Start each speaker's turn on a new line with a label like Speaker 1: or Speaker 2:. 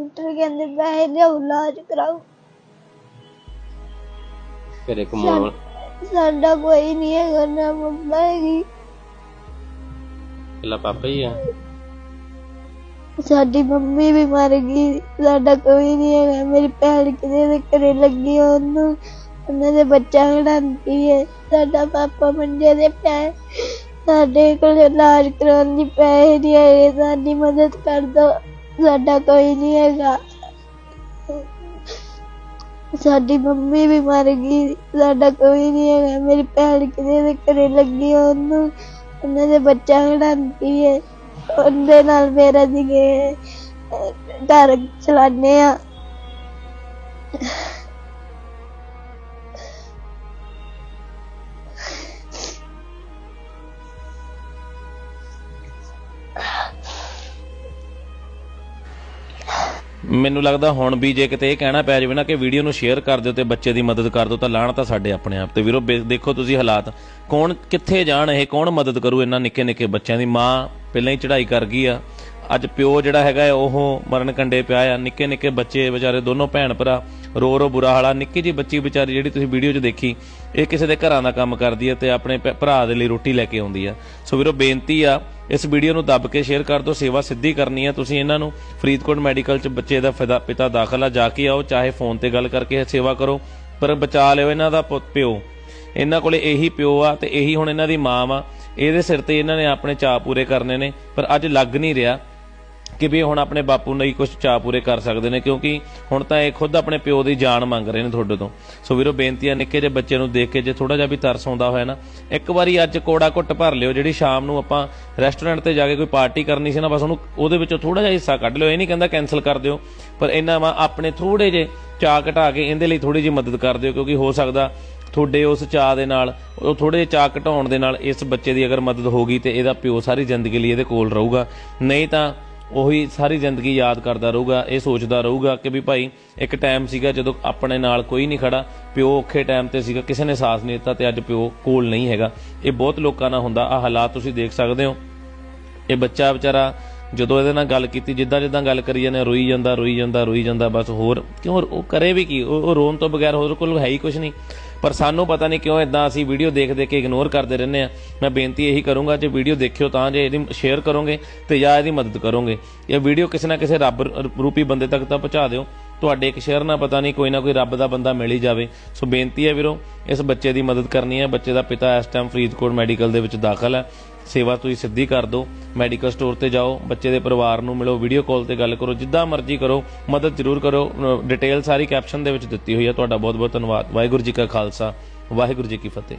Speaker 1: Doctor ਕਹਿੰਦੇ ਪੈਸੇ ਲਿਆਓ ਇਲਾਜ ਕਰਾਓ।
Speaker 2: ਘਰੇ ਕਮਾਉਣ ਵਾਲਾ
Speaker 1: ਸਾਡਾ ਕੋਈ ਨਹੀਂ ਹੈਗਾ ਨਾ ਮੰਮਾ ਹੈਗੀ।
Speaker 2: ਇਕੱਲਾ ਪਾਪਾ ਹੀ ਆ?
Speaker 1: ਸਾਡੀ ਮੰਮੀ ਵੀ ਮਰ ਗਈ ਸਾਡਾ ਕੋਈ ਨਹੀਂ ਹੈਗਾ। ਮੇਰੀ ਭੈਣ ਕਿਤੇ ਦੇ ਘਰੇ ਲੱਗੀ ਆ, ਉਹਨੂੰ ਉਹਨਾਂ ਦੇ ਬੱਚਾ ਖੜਾਉਂਦੀ ਹੈ ਸਾਡਾ ਪਾਪਾ ਮੰਜੇ ਦੇ ਪਿਆ ਸਾਡੇ ਕੋਲ ਇਲਾਜ ਕਰਾਉਣ ਦੀ ਪੈਸੇ ਨਹੀਂ ਹੈਗੇ ਸਾਡੀ ਮਦਦ ਕਰ ਦੋ ਸਾਡਾ ਕੋਈ ਨਹੀਂ ਹੈਗਾ। ਸਾਡੀ ਮੰਮੀ ਵੀ ਮਰ ਗਈ। ਸਾਡਾ ਕੋਈ ਨਹੀਂ ਹੈਗਾ। ਮੇਰੀ ਭੈਣ ਕਿਤੇ ਦੇ ਘਰੇ ਲੱਗੀ ਆ, ਉਹਨੂੰ ਉਹਨਾਂ ਦੇ ਬੱਚਾ ਖੜਾਉਂਦੀ ਹੈ ਉਹਦੇ ਨਾਲ ਮੇਰਾ ਜਿਗੇ ਘਰ ਚਲਾਨੇ ਆ।
Speaker 3: ਮੈਨੂੰ ਲੱਗਦਾ ਹੁਣ ਵੀ ਜੇ ਕਿਤੇ ਇਹ ਕਹਿਣਾ ਪੈ ਜਾਵੇ ਨਾ ਕਿ ਵੀਡੀਓ ਨੂੰ ਸ਼ੇਅਰ ਕਰ ਦਿਓ ਤੇ ਬੱਚੇ ਦੀ ਮਦਦ ਕਰ ਦਿਓ, ਤਾਂ ਲਾਣ ਤਾਂ ਸਾਡੇ ਆਪਣੇ ਆਪ ਤੇ। ਵੀਰੋ, ਬੇ- ਦੇਖੋ ਤੁਸੀਂ ਹਾਲਾਤ। ਕੌਣ ਕਿੱਥੇ ਜਾਣ ਇਹ, ਕੌਣ ਮਦਦ ਕਰੂ ਇਹਨਾਂ ਨਿੱਕੇ ਨਿੱਕੇ ਬੱਚਿਆਂ ਦੀ? ਮਾਂ ਪਹਿਲਾਂ ਹੀ ਚੜ੍ਹਾਈ ਕਰ ਗਈ ਆ। ਅੱਜ ਪਿਓ ਜਿਹੜਾ ਹੈਗਾ ਉਹ ਮਰਨ ਕੰਡੇ ਪਿਆ ਆ। ਨਿੱਕੇ ਨਿੱਕੇ ਬੱਚੇ, ਵਿਚਾਰੇ ਦੋਨੋਂ ਭੈਣ ਭਰਾ। ਰੋ ਰੋ ਬੁਰਾ ਹਾਲਾ ਨਿੱਕੀ ਜੀ ਬੱਚੀ ਵਿਚਾਰੀ ਜਿਹੜੀ ਤੁਸੀਂ ਵੀਡੀਓ 'ਚ ਦੇਖੀ, ਇਹ ਕਿਸੇ ਦੇ ਘਰਾਂ ਦਾ ਕੰਮ ਕਰਦੀ ਹੈ ਤੇ ਆਪਣੇ ਭਰਾ ਦੇ ਲਈ ਰੋਟੀ ਲੈ ਕੇ ਆਉਂਦੀ ਆ। ਸੋ ਵੀਰੋ, ਬੇਨਤੀ ਆ, ਇਸ ਵੀਡੀਓ ਨੂੰ ਦੱਬ ਕੇ ਸ਼ੇਅਰ ਕਰ ਦਿਓ, ਸੇਵਾ ਸਿੱਧੀ ਕਰਨੀ ਹੈ ਤੁਸੀਂ ਇਹਨਾਂ ਨੂੰ ਫਰੀਦਕੋਟ ਮੈਡੀਕਲ 'ਚ ਬੱਚੇ ਦਾ ਪਿਤਾ ਦਾਖਲ ਆ, ਜਾ ਕੇ ਆਓ, ਚਾਹੇ ਫੋਨ ਤੇ ਗੱਲ ਕਰਕੇ ਸੇਵਾ ਕਰੋ, ਪਰ ਬਚਾ ਲਿਓ ਇਹਨਾਂ ਦਾ ਪਿਓ। ਇਹਨਾਂ ਕੋਲੇ ਇਹੀ ਪਿਓ ਆ ਤੇ ਇਹੀ ਹੁਣ ਇਹਨਾਂ ਦੀ ਮਾਂ ਵਾ। ਇਹਦੇ ਸਿਰ ਤੇ ਇਹਨਾਂ ਨੇ ਆਪਣੇ ਚਾਅ ਪੂਰੇ ਕਰਨੇ ਨੇ, ਪਰ ਅੱਜ ਲੱਗ ਨਹੀਂ ਰਿਹਾ। ਕਿ ਵੀ ਹੁਣ ਆਪਣੇ ਬਾਪੂ ਲਈ ਕੁਝ ਚਾਅ ਪੂਰੇ ਕਰ ਸਕਦੇ ਨੇ, ਕਿਉਂਕਿ ਹੁਣ ਤਾਂ ਇਹ ਖੁਦ ਆਪਣੇ ਪਿਓ ਦੀ ਜਾਨ ਮੰਗ ਰਹੇ ਨੇ ਤੁਹਾਡੇ ਤੋਂ। ਸੋ ਵੀਰੋ ਬੇਨਤੀ ਆ ਨਿੱਕੇ ਜਿਹੇ ਬੱਚੇ ਨੂੰ ਦੇਖ ਕੇ ਜੇ ਥੋੜਾ ਜਿਹਾ ਵੀ ਤਰਸ ਆਉਂਦਾ ਹੋਇਆ ਨਾ, ਇੱਕ ਵਾਰੀ ਅੱਜ ਕੋੜਾ ਘੁੱਟ ਭਰ ਲਿਓ, ਜਿਹੜੀ ਸ਼ਾਮ ਨੂੰ ਆਪਾਂ ਰੈਸਟੋਰੈਂਟ ਤੇ ਜਾ ਕੇ ਕੋਈ ਪਾਰਟੀ ਕਰਨੀ ਸੀ ਨਾ, ਬਸ ਉਹਨੂੰ ਉਹਦੇ ਵਿੱਚੋਂ ਥੋੜਾ ਜਿਹਾ ਹਿੱਸਾ ਕੱਢ ਲਿਓ। ਇਹ ਨਹੀਂ ਕਹਿੰਦਾ ਕੈਨਸਲ ਕਰ ਦਿਓ, ਪਰ ਇਹਨਾਂ ਵਾ ਆਪਣੇ ਥੋੜੇ ਜਿਹੇ ਚਾਅ ਘਟਾ ਕੇ ਇਹਦੇ ਲਈ ਥੋੜੀ ਜਿਹੀ ਮਦਦ ਕਰ ਦਿਓ, ਕਿਉਂਕਿ ਹੋ ਸਕਦਾ ਤੁਹਾਡੇ ਉਸ ਚਾਹ ਦੇ ਨਾਲ, ਉਹ ਥੋੜੇ ਜਿਹੇ ਚਾਹ ਘਟਾਉਣ ਦੇ ਨਾਲ ਇਸ ਬੱਚੇ ਦੀ ਅਗਰ ਮਦਦ ਹੋ ਗਈ ਤੇ ਇਹਦਾ ਪਿਓ ਸਾਰੀ ਜ਼ਿੰਦਗੀ ਲਈ ਇਹਦੇ ਕੋਲ ਰਹੂਗਾ। ਨਹੀਂ ਤਾਂ ਉਹੀ ਸਾਰੀ ਜ਼ਿੰਦਗੀ ਯਾਦ ਕਰਦਾ ਰਹੂਗਾ, ਇਹ ਸੋਚਦਾ ਰਹੂਗਾ ਕਿ ਵੀ ਭਾਈ ਇੱਕ ਟਾਈਮ ਸੀਗਾ ਜਦੋਂ ਆਪਣੇ ਨਾਲ ਕੋਈ ਨਹੀਂ ਖੜਾ, ਪਿਓ ਔਖੇ ਟਾਈਮ ਤੇ ਸੀਗਾ, ਕਿਸੇ ਨੇ ਸਾਥ ਨਹੀਂ ਦਿੱਤਾ ਤੇ ਅੱਜ ਪਿਓ ਕੋਲ ਨਹੀਂ ਹੈਗਾ। ਇਹ ਬਹੁਤ ਲੋਕਾਂ ਨਾਲ ਹੁੰਦਾ ਆ ਹਾਲਾਤ ਤੁਸੀਂ ਦੇਖ ਸਕਦੇ ਹੋ। ਇਹ ਬੱਚਾ ਵਿਚਾਰਾ ਜਦੋਂ ਇਹਦੇ ਨਾਲ ਗੱਲ ਕੀਤੀ, ਜਿੱਦਾਂ ਜਿੱਦਾਂ ਗੱਲ ਕਰੀ ਜਾਂਦੇ, ਰੋਈ ਜਾਂਦਾ ਰੋਈ ਜਾਂਦਾ ਰੋਈ ਜਾਂਦਾ, ਬਸ ਹੋਰ ਕਿਉਂ, ਉਹ ਕਰੇ ਵੀ ਕੀ? ਉਹ ਰੋਣ ਤੋਂ ਬਗੈਰ ਹੋਰ ਕੋਲ ਹੈ ਹੀ ਕੁਝ ਨਹੀਂ। ਪਰ ਸਾਨੂੰ ਪਤਾ ਨਹੀਂ ਕਿਉਂ ਇਦਾਂ ਅਸੀਂ ਵੀਡੀਓ ਦੇਖ ਦੇਖ ਕੇ ਇਗਨੋਰ ਕਰਦੇ ਰਹਿੰਦੇ ਆ ਮੈਂ ਬੇਨਤੀ ਇਹੀ ਕਰੂੰਗਾ, ਜੇ ਵੀਡੀਓ ਦੇਖਿਓ ਤਾਂ ਜੇ ਇਹਦੀ ਸ਼ੇਅਰ ਕਰੋਗੇ ਤੇ ਜਾਂ ਇਹਦੀ ਮਦਦ ਕਰੋਗੇ। ਇਹ ਵੀਡੀਓ ਕਿਸੇ ਨਾ ਕਿਸੇ ਰੱਬ ਰੂਪੀ ਬੰਦੇ ਤੱਕ ਤਾਂ ਪਹੁੰਚਾ ਦਿਓ। ਤੁਹਾਡੇ ਇੱਕ ਸ਼ੇਅਰ ਨਾਲ ਪਤਾ ਨਹੀਂ ਕੋਈ ਨਾ ਕੋਈ ਰੱਬ ਦਾ ਬੰਦਾ ਮਿਲ ਹੀ ਜਾਵੇ। ਸੋ ਬੇਨਤੀ ਹੈ ਵੀਰੋ, ਇਸ ਬੱਚੇ ਦੀ ਮਦਦ ਕਰਨੀ ਹੈ। ਬੱਚੇ ਦਾ ਪਿਤਾ ਇਸ ਟਾਈਮ ਫਰੀਦਕੋਟ ਮੈਡੀਕਲ ਦੇ ਵਿੱਚ ਦਾਖਲ ਹੈ। ਸੇਵਾ ਤੁਸੀਂ ਸਿੱਧੀ ਕਰ ਦਿਓ, ਮੈਡੀਕਲ ਸਟੋਰ ਤੇ ਜਾਓ, ਬੱਚੇ ਦੇ ਪਰਿਵਾਰ ਨੂੰ ਮਿਲੋ ਵੀਡੀਓ ਕਾਲ ਤੇ ਗੱਲ ਕਰੋ, ਜਿੱਦਾਂ ਮਰਜ਼ੀ ਕਰੋ, ਮਦਦ ਜ਼ਰੂਰ ਕਰੋ। ਡਿਟੇਲ ਸਾਰੀ ਕੈਪਸ਼ਨ ਦੇ ਵਿੱਚ ਦਿੱਤੀ ਹੋਈ ਹੈ। ਤੁਹਾਡਾ ਬਹੁਤ ਬਹੁਤ ਧੰਨਵਾਦ। ਵਾਹਿਗੁਰੂ ਜੀ ਕਾ ਖਾਲਸਾ, ਵਾਹਿਗੁਰੂ ਜੀ ਕੀ ਫਤਿਹ।